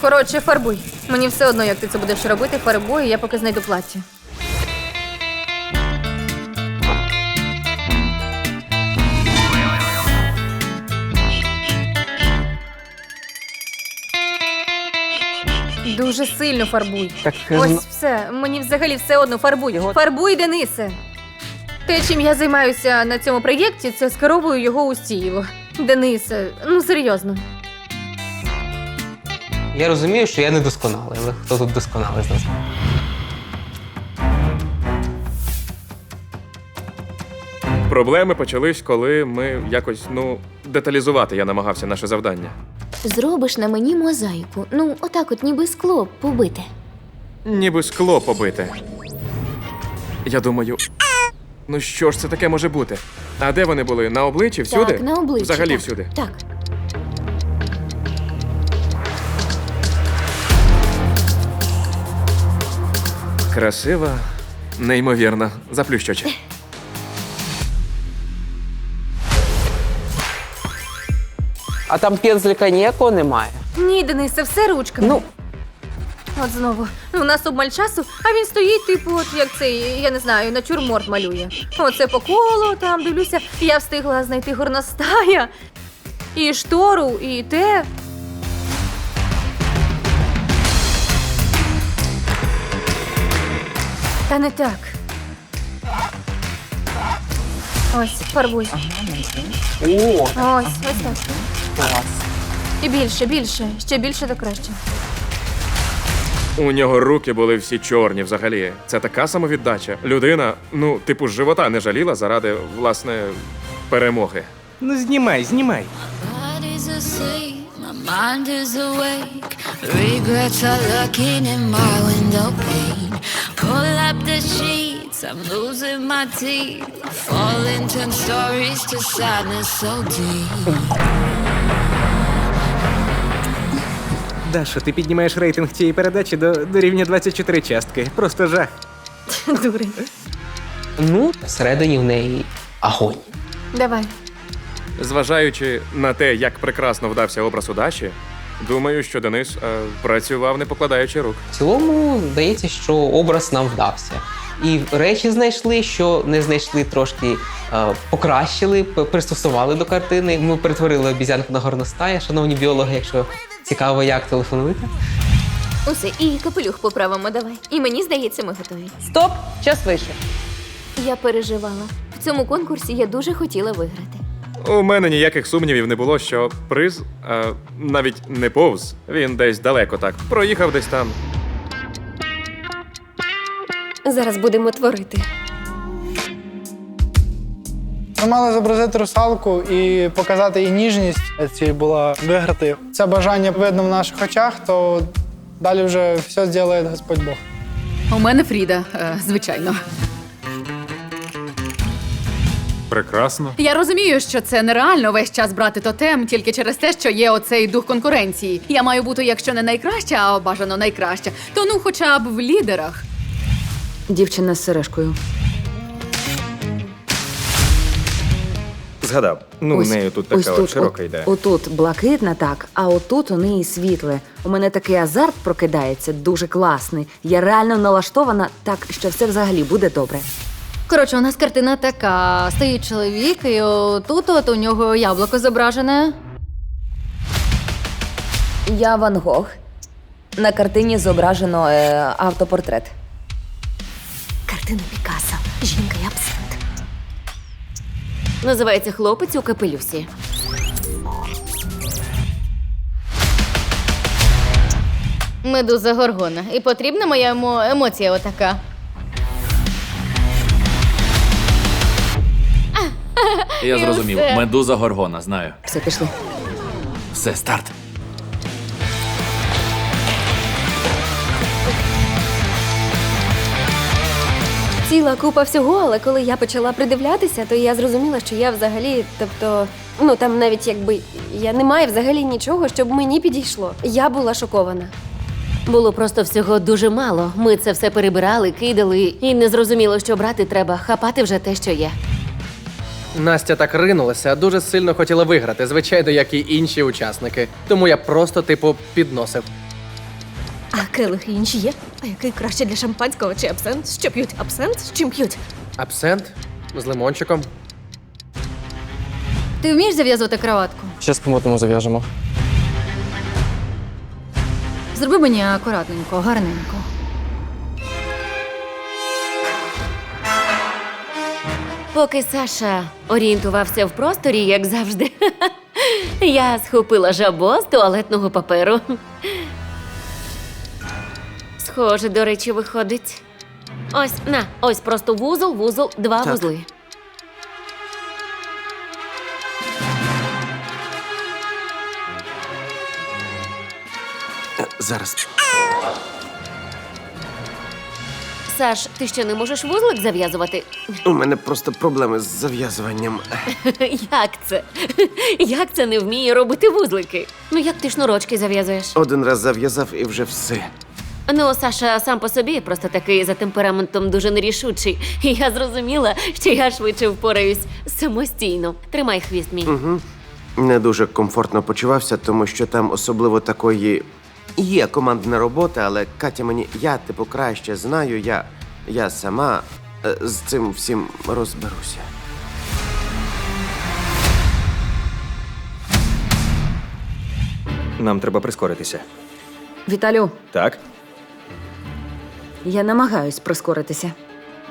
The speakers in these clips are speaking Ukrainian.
Коротше, фарбуй. Мені все одно, як ти це будеш робити, фарбуй, я поки знайду плаття. Дуже сильно фарбуй. Так, е, Ось ну- все. Мені взагалі все одно фарбуй. Фарбуй, Денисе. Те, чим я займаюся на цьому проєкті, це скеровую його у стіло. Денисе, ну серйозно. Я розумію, що я не досконалий, але хто тут досконалий з нас? Проблеми почались, коли ми якось ну деталізувати я намагався наше завдання. Зробиш на мені мозаїку. Ну, отак от ніби скло побите. Ніби скло побите. Я думаю, ну що ж це таке може бути? А де вони були? На обличчі? Всюди? Так, на обличчі. Взагалі так. всюди. Так. Красива, неймовірна, заплющоче. А там пензлика ніякого немає. Ні, Денисе, все ручками. Ну, От знову. У нас обмаль часу, а він стоїть, типу, от як цей, я не знаю, натюрморт малює. Оце по колу там дивлюся. Я встигла знайти горностая, і штору, і те. Та не так. Ось, фарбуй. о, Ось, ось так. клас. І більше, більше. Ще більше, то краще. У нього руки були всі чорні взагалі. Це така самовіддача. Людина, ну, типу, з живота не жаліла заради, власне, перемоги. Ну знімай, знімай. body's asleep, my mind is awake. Regrets are lurking in my window pane. I'm losing my teeth. Falling ten stories to sadness so deep. Даша, ти піднімаєш рейтинг цієї передачі до, до рівня 24 частки. Просто жах. Дурень. Ну, всередині в неї огонь. Давай. Зважаючи на те, як прекрасно вдався образ удачі, думаю, що Денис е, працював не покладаючи рук. В цілому, здається, що образ нам вдався. І речі знайшли, що не знайшли, трошки е, покращили, пристосували до картини. Ми перетворили обізянку на горностая. Шановні біологи, якщо цікаво, як телефонуйте. Усе, і капелюх поправимо, давай. І мені здається, ми готові. Стоп! Час вийшов. Я переживала. В цьому конкурсі я дуже хотіла виграти. У мене ніяких сумнівів не було, що приз е, навіть не повз, він десь далеко так. Проїхав десь там. Зараз будемо творити. Ми мали зобразити русалку і показати їй ніжність. Ціль була виграти. Це бажання видно в наших очах, то далі вже все зробить Господь Бог. У мене Фріда, е, звичайно. Прекрасно. Я розумію, що це нереально весь час брати тотем тільки через те, що є оцей дух конкуренції. Я маю бути, якщо не найкраща, а бажано найкраща, то ну хоча б в лідерах. Дівчина з сережкою. Згадав. Ну, у неї тут така от широка от, йде. Отут блакитна, так, а отут у неї світле. У мене такий азарт прокидається, дуже класний. Я реально налаштована так, що все взагалі буде добре. Коротше, у нас картина така. Стоїть чоловік, і тут от у нього яблуко зображене. Я Ван Гог. На картині зображено е, автопортрет. Картина Пікассо. Жінка і абсент. Називається хлопець у капелюсі. Медуза Горгона. І потрібна моя йому емоція отака. Я І зрозумів. все. Медуза Горгона, знаю. Все пішли. Все, старт. Ціла купа всього, але коли я почала придивлятися, то я зрозуміла, що я взагалі, тобто, ну там навіть якби я не маю взагалі нічого, щоб мені підійшло. Я була шокована. Було просто всього дуже мало. Ми це все перебирали, кидали, і не зрозуміло, що брати треба, хапати вже те, що є. Настя так ринулася, дуже сильно хотіла виграти, звичайно, як і інші учасники. Тому я просто, типу, підносив. А келихи інші є? А який краще для шампанського чи абсент? Що п'ють? Абсент? З чим п'ють? Абсент з лимончиком. Ти вмієш зав'язувати краватку? Щас по-модному зав'яжемо. Зроби мені акуратненько, гарненько. Поки Саша орієнтувався в просторі, як завжди, я схопила жабо з туалетного паперу. Схоже, до речі, виходить. Ось, на, ось просто вузол, вузол, два Так. вузли. Зараз. Саш, ти що не можеш вузлик зав'язувати? У мене просто проблеми з зав'язуванням. Як це? Як це не вміє робити вузлики? Ну як ти шнурочки зав'язуєш? Один раз зав'язав і вже все. Ну, Саша сам по собі просто такий за темпераментом дуже нерішучий. І я зрозуміла, що я швидше впораюсь самостійно. Тримай хвіст мій. Угу. Не дуже комфортно почувався, тому що там особливо такої. Є командна робота, але Катя мені, я типу краще знаю, я, я сама е, з цим всім розберуся. Нам треба прискоритися. Віталю, Так? Я намагаюсь прискоритися.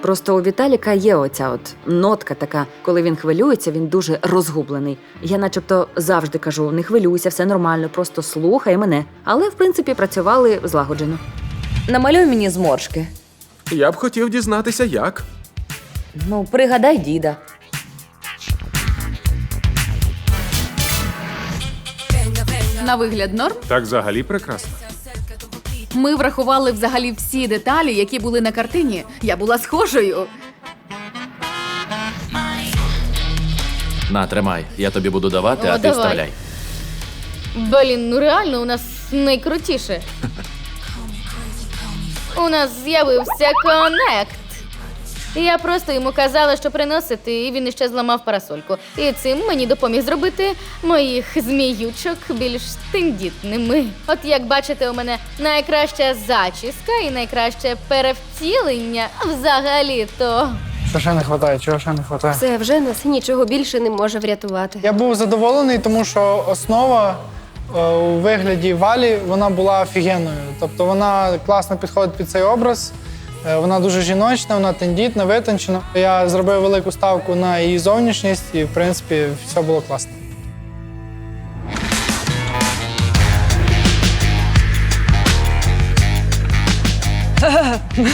Просто у Віталіка є оця от нотка така, коли він хвилюється, він дуже розгублений. Я начебто завжди кажу: не хвилюйся, все нормально, просто слухай мене. Але в принципі працювали злагоджено. Намалюй мені зморшки. Я б хотів дізнатися, як. Ну, пригадай діда. На вигляд норм. Так взагалі прекрасно. Ми врахували взагалі всі деталі, які були на картині. Я була схожою. На, тримай. Я тобі буду давати, О, а ти давай. вставляй. Блін, ну реально у нас найкрутіше. У нас з'явився конект. Я просто йому казала, що приносити, і він іще зламав парасольку. І цим мені допоміг зробити моїх зміючок більш тендітними. От як бачите, у мене найкраща зачіска і найкраще перевтілення взагалі-то. Що ще не вистачає? Чого ще не вистачає? Все, вже нас нічого більше не може врятувати. Я був задоволений, тому що основа е, у вигляді валі вона була офігенною. Тобто вона класно підходить під цей образ. Е, Вона дуже жіночна, вона тендітна, витончена. Я зробив велику ставку на її зовнішність, і в принципі все було класно.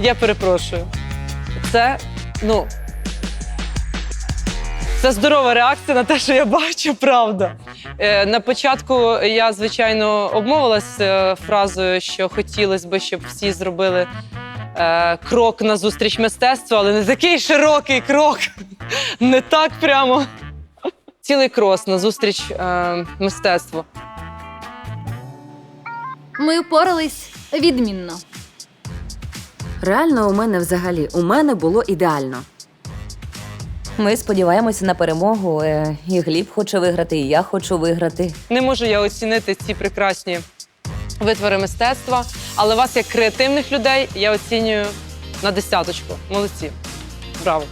Я перепрошую. Це, ну. Це здорова реакція на те, що я бачу, правда. Е, на початку я, звичайно, обмовилась е, фразою, що хотілося б, щоб всі зробили е, крок на зустріч мистецтву, але не такий широкий крок. Не так прямо. Цілий крос на зустріч е, мистецтву. Ми впорались відмінно. Реально, у мене взагалі у мене було ідеально. Ми сподіваємося на перемогу. е, І Гліб хоче виграти, і я хочу виграти. Не можу я оцінити ці прекрасні витвори мистецтва, але вас, як креативних людей, я оцінюю на десяточку. Молодці. Браво.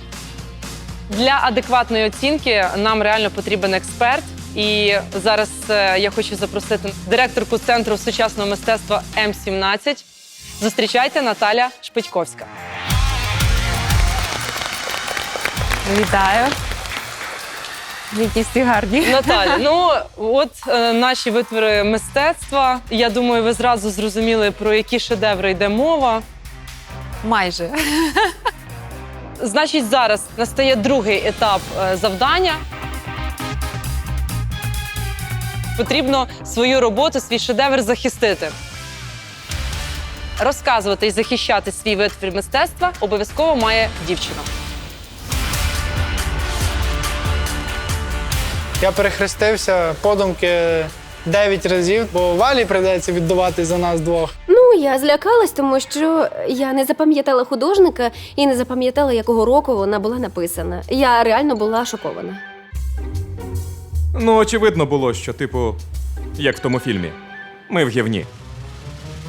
Для адекватної оцінки нам реально потрібен експерт. І зараз е, я хочу запросити директорку центру сучасного мистецтва М17. Зустрічайте Наталя Шпитьковська. Вітаю. Які всі гарні. Наталя, ну от е, наші витвори мистецтва. Я думаю, ви зразу зрозуміли, про які шедеври йде мова. Майже. Значить, зараз настає другий етап е, завдання. Потрібно свою роботу, свій шедевр захистити. Розказувати і захищати свій витвір мистецтва обов'язково має дівчина. Я перехрестився подумки 9 разів, бо валі прийдеться віддавати за нас двох. Ну, я злякалась, тому що я не запам'ятала художника і не запам'ятала, якого року вона була написана. Я реально була шокована. Ну, очевидно було, що, типу, Як в тому фільмі. Ми в гівні.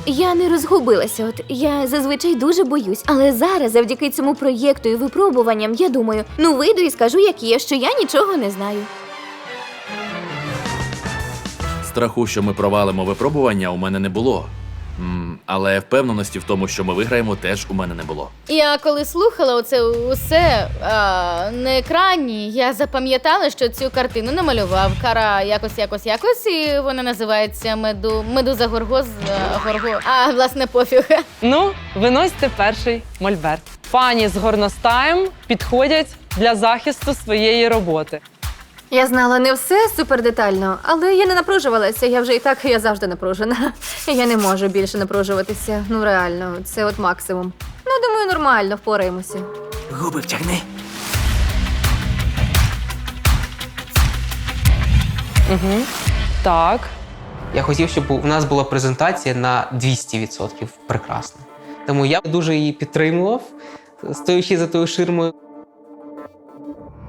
Я не розгубилася. От я зазвичай дуже боюсь, але зараз, завдяки цьому проєкту і випробуванням, я думаю, ну вийду і скажу, як є, що я нічого не знаю. Страху, що ми провалимо випробування, у мене не було. М, але впевненості в тому, що ми виграємо, теж у мене не було. Я коли слухала оце усе а, на екрані, я запам'ятала, що цю картину намалював кара якось, якось, якось, і вона називається Меду Медуза Горго з а, Горго. А власне пофіг. Ну, виносьте перший мольберт. Пані з горностаєм підходять для захисту своєї роботи. Я знала не все супер детально, але я не напружувалася. Я вже і так я завжди напружена. Я не можу більше напружуватися. Ну реально, це от максимум. Ну, думаю, нормально, впораємося. Губи втягни. Угу. Так. Я хотів, щоб у нас була презентація на 200% прекрасна. Тому я дуже її підтримував, стоячи за тою ширмою.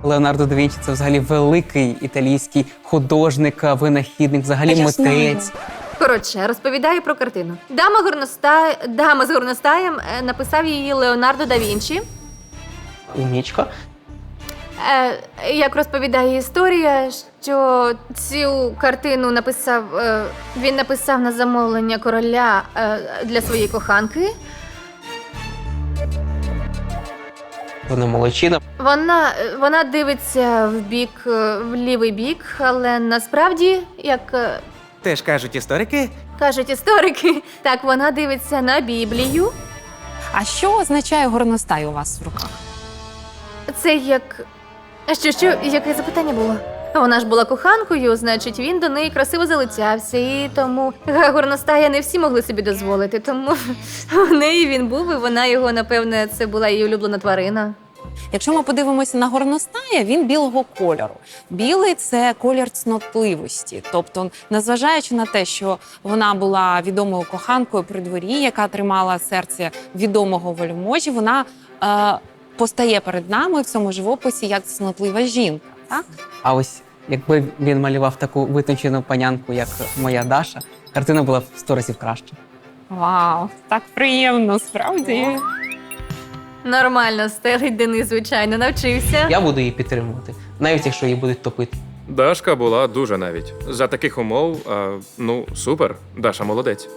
Леонардо да Вінчі це взагалі великий італійський художник, винахідник, взагалі митець. Коротше, розповідаю про картину. Дама горностай, дама з горностаєм е, написав її Леонардо да Вінчі. Умічка. Е, як розповідає історія, що цю картину написав е, він написав на замовлення короля е, для своєї коханки. Вона молодчина. Вона, вона дивиться в бік, е, в лівий бік, але насправді, як е, Теж кажуть історики, кажуть історики, так вона дивиться на Біблію. А що означає горностай у вас в руках? Це як. А Що, що, яке запитання було? Вона ж була коханкою, значить, він до неї красиво залицявся, і тому горностая не всі могли собі дозволити. Тому в неї він був, і вона його, напевне, це була її улюблена тварина. Якщо ми подивимося на горностая, він білого кольору. Білий це колір цнотливості. Тобто, незважаючи на те, що вона була відомою коханкою при дворі, яка тримала серце відомого вельможі, вона е, постає перед нами в цьому живописі як цнотлива жінка. Так? А ось якби він малював таку витончену панянку, як моя Даша, картина була б в сто разів краще. Вау, так приємно, справді. Нормально стелить Денис, звичайно, навчився. Я буду її підтримувати, навіть якщо її будуть топити. Дашка була дуже навіть. За таких умов, а, ну, супер. Даша молодець.